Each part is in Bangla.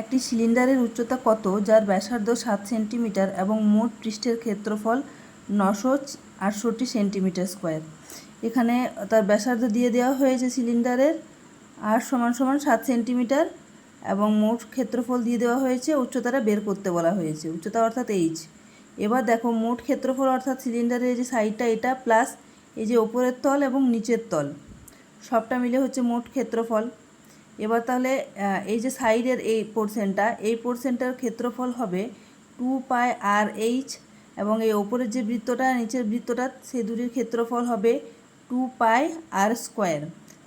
একটি সিলিন্ডারের উচ্চতা কত, যার ব্যাসার্ধ সাত সেন্টিমিটার এবং মোট পৃষ্ঠের ক্ষেত্রফল নশো আটষট্টি সেন্টিমিটার স্কোয়ার? এখানে তার ব্যাসার্ধ দিয়ে দেওয়া হয়েছে সিলিন্ডারের আর সমান সমান সাত সেন্টিমিটার এবং মোট ক্ষেত্রফল দিয়ে দেওয়া হয়েছে, উচ্চতাটা বের করতে বলা হয়েছে। উচ্চতা অর্থাৎ এইচ এবার দেখো, মোট ক্ষেত্রফল অর্থাৎ সিলিন্ডারের যে সাইডটা, এটা প্লাস এই যে ওপরের তল এবং নিচের তল। সবটা মিলে হচ্ছে মোট ক্ষেত্রফল। এবার তাহলে এই যে সাইডের এই পোর্শনটা এই পোর্শনটার ক্ষেত্রফল হবে টু পাই আর এইচ এবং এই ওপরের যে বৃত্তটা, নিচের বৃত্তটা সেই দুটির ক্ষেত্রফল হবে টু পাই আর স্কোয়ার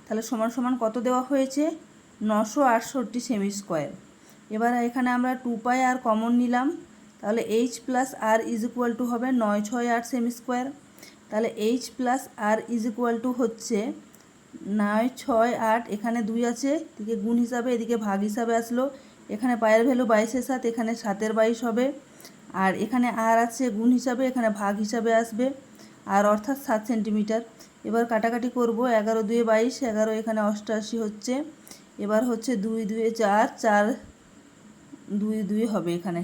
তাহলে সমান সমান কত দেওয়া হয়েছে? নশো আটষট্টি সেমি স্কোয়ার এবার এখানে আমরা টু পাই আর কমন নিলাম। তাহলে H plus R is equal to হবে নয় ছয় আট সেমি স্কোয়ার তাহলে H plus R is equal to হচ্ছে নয়, ছয়, আট, এখানে দুই আছে, এদিকে গুণ হিসাবে, এদিকে ভাগ হিসাবে আসলো। এখানে পায়ের ভ্যালু বাইশের সাত এখানে সাতের বাইশ হবে। আর এখানে আর আছে গুণ হিসাবে, এখানে ভাগ হিসাবে আসবে। আর অর্থাৎ সাত সেন্টিমিটার। এবার কাটাকাটি করব, এগারো দুয়ে বাইশ, এগারো এখানে অষ্টআশি হচ্ছে। এবার হচ্ছে দুই দুয়ে চার চার দুই দুই হবে এখানে।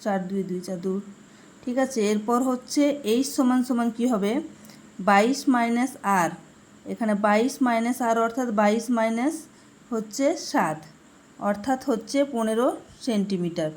চার দুই দুই, চার দু ঠিক আছে, এরপর হচ্ছে এইচ সমান সমান কি হবে? বাইশ মাইনাস আর। এখানে বাইশ মাইনাস আর অর্থাৎ বাইশ মাইনাস হচ্ছে সাত অর্থাৎ হচ্ছে পনেরো সেন্টিমিটার।